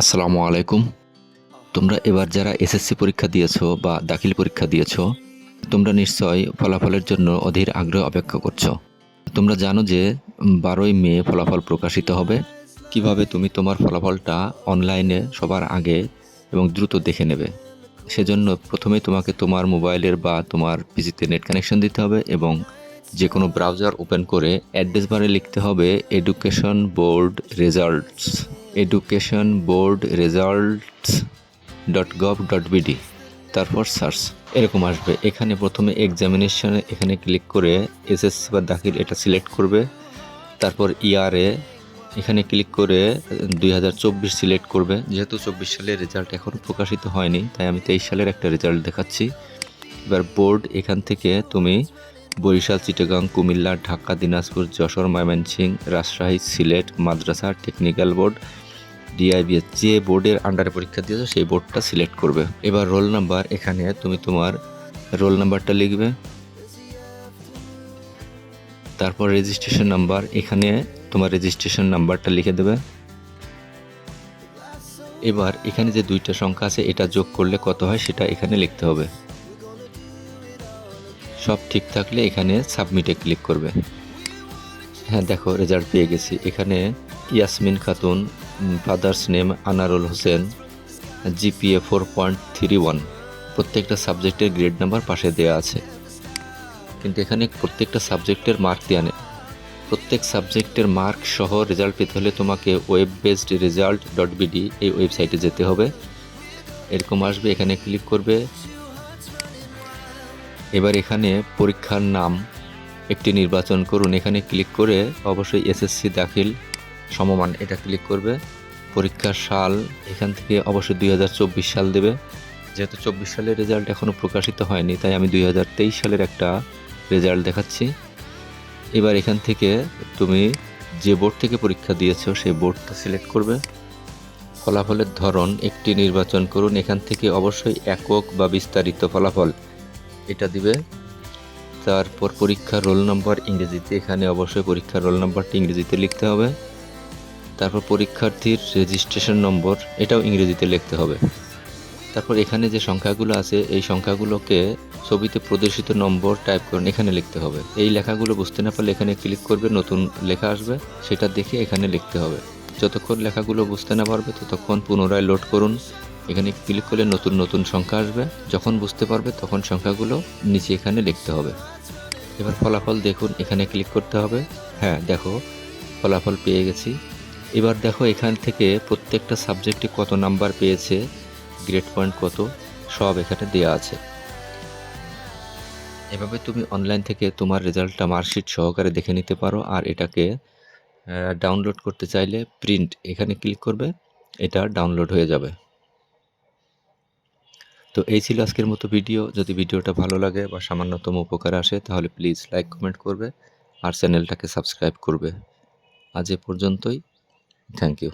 আসসালামু আলাইকুম। তোমরা এবার যারা এসএসসি পরীক্ষা দিয়েছ বা দাখিল পরীক্ষা দিয়েছ, তোমরা নিশ্চয় ফলাফলের জন্য অধীর আগ্রহ অপেক্ষা করছ। তোমরা জানো যে বারোই মে ফলাফল প্রকাশিত হবে। কীভাবে তুমি তোমার ফলাফলটা অনলাইনে সবার আগে এবং দ্রুত দেখে নেবে। সেজন্য প্রথমে তোমাকে তোমার মোবাইলের বা তোমার পিসিতে নেট কানেকশন দিতে হবে এবং যে কোনো ব্রাউজার ওপেন করে অ্যাড্রেস বারে লিখতে হবে education board results. Education board results dot gov dot B তারপর সার্চ এরকম আসবে। এখানে প্রথমে এক্সামিনেশন এখানে ক্লিক করে এসএসসি বা দাখিল এটা সিলেক্ট করবে। তারপর ইয়ারে এখানে ক্লিক করে দুই হাজার চব্বিশ সিলেক্ট করবে। যেহেতু চব্বিশ সালের রেজাল্ট এখনও প্রকাশিত হয়নি, তাই আমি তেইশ সালের একটা রেজাল্ট দেখাচ্ছি। এবার বোর্ড এখান থেকে তুমি Barishal, Chittagong, Cumilla, Dhaka, Dinajpur, Jashore, Mymensingh, Rajshahi, Sylhet, Madrasa technical board DIBS যে বোর্ডের আন্ডারে পরীক্ষা দিয়েছ, সেই বোর্ডটা সিলেক্ট করবে। এবার রোল নাম্বার এখানে তুমি তোমার রোল নাম্বারটা লিখবে। তারপর রেজিস্ট্রেশন নাম্বার এখানে তোমার রেজিস্ট্রেশন নাম্বারটা লিখে দেবে। এবার এখানে যে দুইটা সংখ্যা আছে, এটা যোগ করলে কত হয় সেটা এখানে লিখতে হবে। সব ঠিক থাকলে এখানে সাবমিটে ক্লিক করবে। হ্যাঁ দেখো রেজাল্ট পেয়ে গেছি। এখানে Yasmin Khatun father's name Anarul Hossain GPA four point three one প্রত্যেকটা সাবজেক্টের গ্রেড নাম্বার পাশে দেওয়া আছে। কিন্তু এখানে প্রত্যেকটা সাবজেক্টের মার্ক দেওয়া নেই। প্রত্যেক সাবজেক্টের মার্ক সহ রেজাল্ট পেতে হলে তোমাকে web based result dot B D ওয়েবসাইটে যেতে হবে। এরকম আসবে, এখানে ক্লিক করবে। এবার এখানে পরীক্ষার নাম একটি নির্বাচন করুন। এখানে ক্লিক করে অবশ্যই এসএসসি দাখিল সমমান, এটা ক্লিক করবে। পরীক্ষার সাল এখান থেকে অবশ্যই দুই হাজার চব্বিশ সাল দেবে। যেহেতু চব্বিশ সালের রেজাল্ট এখনও প্রকাশিত হয়নি, তাই আমি দুই হাজার তেইশ সালের একটা রেজাল্ট দেখাচ্ছি। এবার এখান থেকে তুমি যে বোর্ড থেকে পরীক্ষা দিয়েছ, সেই বোর্ডটা সিলেক্ট করবে। ফলাফলের ধরন একটি নির্বাচন করুন। এখান থেকে অবশ্যই একক বা বিস্তারিত ফলাফল এটা দিবে। তারপর পরীক্ষার রোল নাম্বার ইংরেজিতে, এখানে অবশ্যই পরীক্ষার রোল নাম্বারটি ইংরেজিতে লিখতে হবে। তারপর পরীক্ষার্থীর রেজিস্ট্রেশন নম্বর, এটাও ইংরেজিতে লিখতে হবে। তারপর এখানে যে সংখ্যাগুলো আছে, এই সংখ্যাগুলোকে ছবিতে প্রদর্শিত নম্বর টাইপ করুন, এখানে লিখতে হবে। এই লেখাগুলো বুঝতে না পারলে এখানে ক্লিক করবে, নতুন লেখা আসবে, সেটা দেখে এখানে লিখতে হবে। যতক্ষণ লেখাগুলো বুঝতে না পারবে, ততক্ষণ পুনরায় লোড করুন। এখানে ক্লিক করলে নতুন নতুন সংখ্যা আসবে। যখন বুঝতে পারবে, তখন সংখ্যাগুলো নিচে এখানে লিখতে হবে। এবার ফলাফল দেখুন, এখানে ক্লিক করতে হবে। হ্যাঁ দেখো, ফলাফল পেয়ে গেছি। এবার দেখো এখান থেকে প্রত্যেকটা সাবজেক্টে কত নাম্বার পেয়েছে গ্রেড পয়েন্ট কত, সব এখানে দেওয়া আছে। এভাবে তুমি অনলাইন থেকে তোমার রেজাল্টটা মার্কশিট সহকারে দেখে নিতে পারো, আর এটাকে ডাউনলোড করতে চাইলে প্রিন্ট এখানে ক্লিক করবে, এটা ডাউনলোড হয়ে যাবে। তো এই ছিল আজকের মতো ভিডিও যদি ভিডিওটা ভালো লাগে বা সামান্যতম উপকার আসে, তাহলে প্লিজ লাইক কমেন্ট করবে, আর চ্যানেলটাকে সাবস্ক্রাইব করবে। আজ এ পর্যন্তই। Thank you